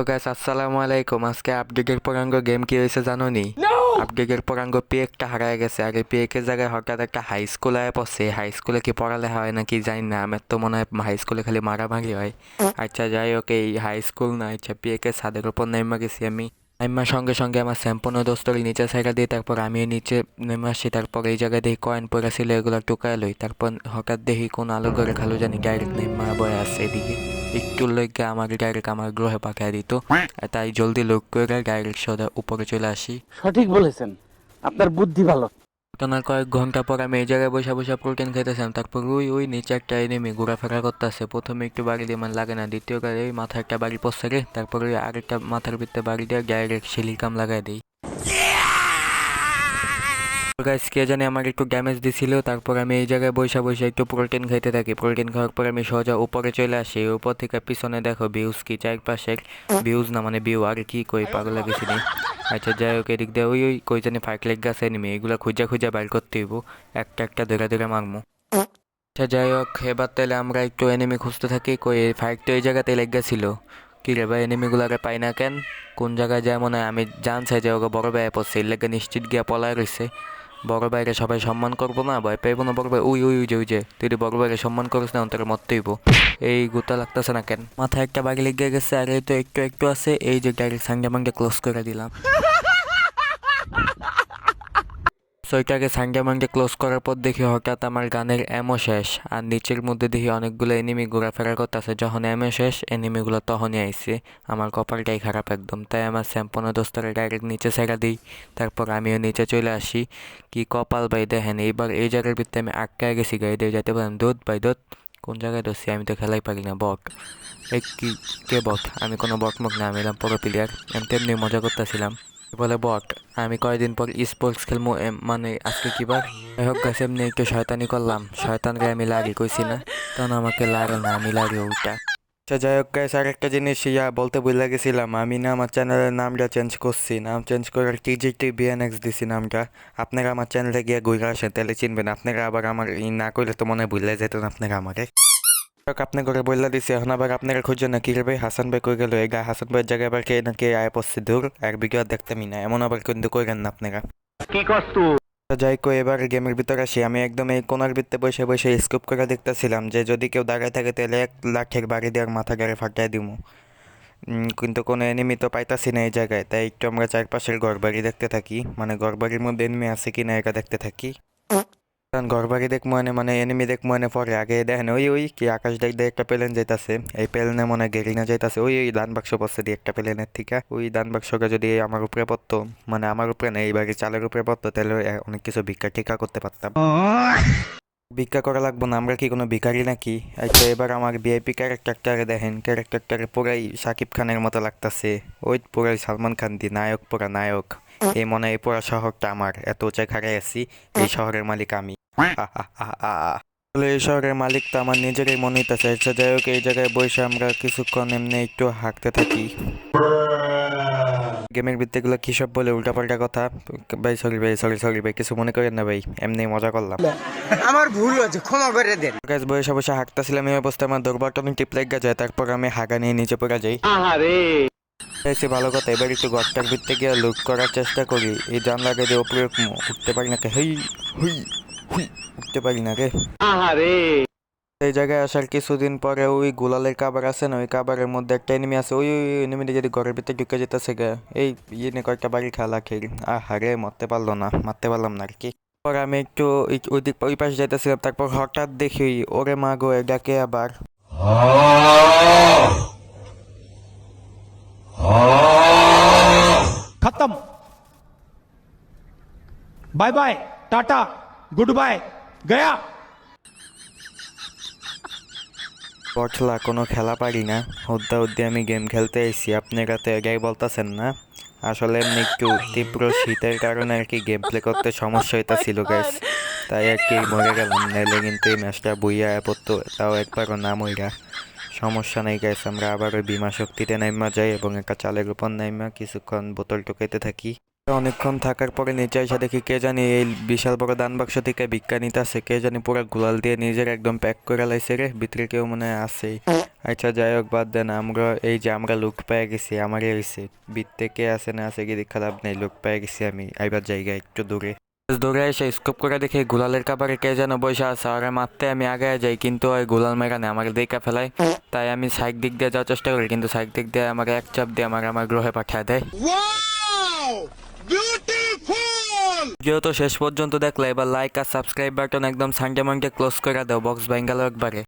তো গাছ আসসালামু আলাইকুম। আজকে আপডেটের পরাঙ্গ গেম কি হয়েছে জানো নি? আপডেটের পরাঙ্গ পেকটা হারায় গেছে। আর এই পেকের জায়গায় হঠাৎ একটা হাই স্কুল আয় পড়ছে। হাই স্কুলে কি পড়ালে হয় নাকি জানি না। আমার তো মনে হয় হাই স্কুলে খালি মারামারি হয়। আচ্ছা যাই হোক এই হাই স্কুল না আচ্ছা পেকের ছাদের উপর নেমে গেছি আমি। নেমার সঙ্গে সঙ্গে আমার স্যাম্পন দোস্তরি নিচে সাইকেল দিই তারপর আমি নিচে নেমে আসি, তারপর এই জায়গায় দেখি কয়েন পড়া ছিল, এগুলো টুকায় লই। তারপর হঠাৎ দেখি কোন আলো করে খালো জানি ডাইরেক্ট নেমা বয়ে আসছে এদিকে। একটু লোককে আমার ডাইরেক্ট আমার গ্রহে পাকায় দিত। তাই জলদি লোক করে ডাইরেক্ট সোজা উপরে চলে আসি। সঠিক বলেছেন। আপনার বুদ্ধি ভালো। ঘটনার কয়েক ঘণ্টা পর আমি এই জায়গায় বসে বসে প্রোটিন খেতেছিলাম তারপর ওই ওই নিচে একটা এনিমি ঘোরাফেরা করতেছে। প্রথমে একটু বাড়ি দিয়ে আমার লাগে না, দ্বিতীয় গাড়ি ওই মাথায় একটা বাড়ি পড়ছে রে। তারপর আরেকটা মাথার ভিতরে বাড়ি দিয়ে ডাইরেক্ট সিলিকাম লাগাই দিই। গাইস কে জানে আমার একটু ড্যামেজ দিছিল। তারপর আমি এই জায়গায় বসে বসে একটু প্রোটিন খাইতে থাকি। প্রোটিন খাওয়ার পর আমি সোজা উপরে চলে আসি। উপর থেকে পিছনে দেখো ভিউজ কি? চারপাশের ভিউজ না মানে ভিউ আর কি কই? পাগল লাগেছি নি আচ্ছা যাই হোক, এদিক দিয়ে ওই ওই কই জানি ফাইট লেগ গাছ এনিমি এগুলো খুঁজা খুঁজা বাইর করতে হইব। একটা একটা ধরে ধরে মারমো। আচ্ছা যাই হোক, এবার তাহলে আমরা একটু এনিমি খুঁজতে থাকি, কই ফাইক তো এই জায়গাতে লেগ গেছিল। কি রে ভাই এনিমিগুলাকে পাই না কেন? কোন জায়গায় যায় মনে হয়? আমি জানছে যে ওকে বড় ব্যয় পড়ছে, এর লেগে নিশ্চিত গিয়া পলায় রয়েছে বড় ভাইকে সবাই সম্মান করব না, ভয় পাইবো না, বড় ভাই, উই উই যে উই, যে, তুই বড় ভাইকে সম্মান করিস না, অন্তরে মরতে হইব এই গুতা লাগতেছে না কেন? মাথায় একটা বাড়ি লেগে গেছে, আর এই তো একটু একটু আছে, এই যে ডাইরেক্ট সাঙ্গে মাঙ্গে ক্লোজ করে দিলাম। সইটাকে সাঙ্গে মাঙ্গে ক্লোজ করার পর দেখি হঠাৎ আমার গানের এমও শেষ, আর নিচের মধ্যে দেখি অনেকগুলো এনিমি ঘোরাফেরা করতেছে। যখন এমও শেষ এনিমিগুলো তখনই আইছে আমার কপালটাই খারাপ একদম। তাই আমার স্যাম্পনে দোস্তরে ডাইরেক্ট নিচে ছেড়া দিই। তারপর আমিও নিচে চলে আসি। কি কপাল ভাই, দেখেন, এইবার এই জায়গার ভিতরে আমি আটকায় গেছি গাড়ি দিয়ে যেতে পারেন দুধ ভাই দুধ কোন জায়গায় ধরছি আমি তো খেলাই পারি না বট এই কি, কে বট আমি কোনো বট মুখ না, আমি এলাম পুরো প্লেয়ার আমি তেমনি মজা করতেছিলাম। বলে, বট, আমি কয়দিন পর স্পোর্টস খেলব মানে আজকে কি বার? যাই হোক গাছ এমনি একটু শয়তানি করলাম। শয়তানকে আমি লাগি কইছি না, তখন আমাকে লাগে না, আমি লাগি ওইটা আচ্ছা যাই হোক গাইস আর একটা জিনিস ইয়া বলতে ভুলে গেছিলাম, আমি না আমার চ্যানেলের নামটা চেঞ্জ করছি। নাম চেঞ্জ করার টিজিটি বিএনএক্স দিছি নামটা। আপনারা আমার চ্যানেলে গিয়ে ঘুরে আসেন, তাহলে চিনবেন, আপনারা আবার আমার না করলে তো মনে হয় ভুলে যেতেন আপনারা আমাকে। যাক, আপনি করে বললা দিছি এখন আবার আপনারা খুঁজছেন না কি রে হাসান ভাই কই গেল? এই গা হাসান ভাইয়ের জায়গায় আবার কে না কে আয় পড়ছে দূর ভিডিও আর দেখতামই না এমন আবার কিন্তু কইরেন না আপনারা। কি কস্তু যাই কই এবার গেমের ভিতরে আসি আমি একদম এই কোনার ভিতরে বসে বসে স্কুপ করে দেখতেছিলাম যে যদি কেউ দাঁড়ায় থাকে তাহলে এক লাখের বাড়ি দেওয়ার মাথা গাড়ি ফাটাই দিব কিন্তু কোনো এনিমি তো পাইতাছি না এই জায়গায় তাই একটু আমরা চারপাশের ঘর বাড়ি দেখতে থাকি। মানে ঘর বাড়ির মধ্যে এনিমি আছে কি না এটা দেখতে থাকি। কারণ ঘর বাড়ি দেখ মনে মানে এনিমি দেখ মনে পরে। আগে দেখেন, ওই ওই কি আকাশ দেখ দিয়ে একটা প্লেন যাইতাছে। এই প্লেনে মনে গেরিনা যাইতাছে। ওই ওই দান বাক্স পড়ছে দিয়ে একটা প্লেনের থেকে। ওই দান বাক্সটা যদি আমার উপরে পড়তো মানে আমার উপরে না, এই বাড়ির চালের উপরে পড়তো, তাহলে অনেক কিছু ভিক্ষা টিকা করতে পারতাম। ভিক্ষা করা লাগবো না, আমরা কি কোনো ভিখারি নাকি? আচ্ছা এবার আমার ভিআইপি ক্যারেক্টারটারে দেখেন ক্যারেক্টারটারে পুরাই সাকিব খানের মতো লাগতাছে। ওই পুরাই সালমান খান দি, নায়ক পুরা নায়ক। এই মনে এই পুরা শহরটা আমার। এত উঁচায় খাড়াই আছি এই শহরের মালিক আমি। আসলে এই শহরের মালিক তো আমার নিজেরই মনে হইতেছে। আচ্ছা যাই হোক এই জায়গায় বসে আমরা কিছুক্ষণ এমনি একটু হাঁটতে থাকি। গেমের ভিত্তিগুলো কি সব বলে? উল্টাপাল্টা কথা। ভাই সরি ভাই সরি সরি ভাই কিছু মনে করেন না ভাই। এমনি মজা করলাম। আমার ভুল হয়েছে ক্ষমা করে দেন। গাছ বসে বসে হাঁকতেছিলাম এই অবস্থায় আমার দুর্বাটন টিপ লেগে যায়। তারপর আমি হাগা নিয়ে নিচে পড়ে যাই। আহারে! এসে ভালো কথা এবার একটু ঘরটার ভিতরে গিয়ে লুক করার চেষ্টা করি। এই জানলাকে দিয়ে উঠবো। উঠতে পারি না কে? হেই হুই হুই উঠতে পারি না রে আহারে! এই জায়গায় আসার কিছুদিন পরে ওই গোলালের কাবার আছে না ওই কাবারের মধ্যে একটা এনিমি আছে। ওই ওই এনিমিটা যদি ঘরের ভিতরে ঢুকে যেতেছে গে এই ইয়ে নিয়ে কয়েকটা বাড়ি খেলা খেলি আহারে মারতে পারল না মারতে পারলাম না আর কি। পর আমি একটু ওই দিক ওই পাশে যাইতেছিলাম তারপর হঠাৎ দেখি ওরে মা গো এটাকে আবার bye bye tata good bye গয়া পটলা কোনো খেলা পারি না। হুদ্দা উদ্দি আমি গেম খেলতে এসেছি। আপনারা তো এগাই বলতেছেন না? আসলে এমনি একটু তীব্র শীতের কারণে আর কি গেম প্লে করতে সমস্যা হইতাছিল oh গ্যাস তাই আর কি মরে গেলাম। নাইলে কিন্তু এই ম্যাচটা বইয়া পড়তো তাও একবারও নাম হইরা সমস্যা নেই গ্যাস আমরা আবার ওই বিমা শক্তিতে নাইমা যাই এবং একটা চালের উপর নাইমা কিছুক্ষণ বোতল টুকাইতে থাকি। অনেকক্ষণ থাকার পরে নিচে এসে দেখি কে জানি এই বিশাল বড় দান বাক্স থেকে ভিক্ষা নিতেছে কে জানি পুরো গুলাল দিয়ে নিজের একদম প্যাক করে লাইছে রে, ভিতরে কেউ মনে আছেই আচ্ছা যাই হোক, বাদ দেন, আমরা এই যে আমরা লুক পেয়ে গেছি, আমারই হয়েছে বৃত্তে কে আছে, না আছে কি দেখা লাভ নেই, লুক পেয়ে গেছি আমি। আইবার জায়গায় একটু দূরে। দৌড়ে এসে স্কোপ করে দেখি গুলালের কাবারে কে যেন বসে আছে। আর, মারতে আমি আগে যাই, কিন্তু ওই গুলাল মেরানে আমার দেখা ফেলায় তাই আমি সাইড দিক দিয়ে যাওয়ার চেষ্টা করি, কিন্তু সাইড দিক দিয়ে আমার এক চাপ দিয়ে আমার আমার গ্রহে পাঠিয়ে দেয়। যেহেতু শেষ পর্যন্ত দেখলে, এবার লাইক আর সাবস্ক্রাইব বাটন একদম সানডে মানডে ক্লোজ করে দাও বক্স বেঙ্গালোর একবারে।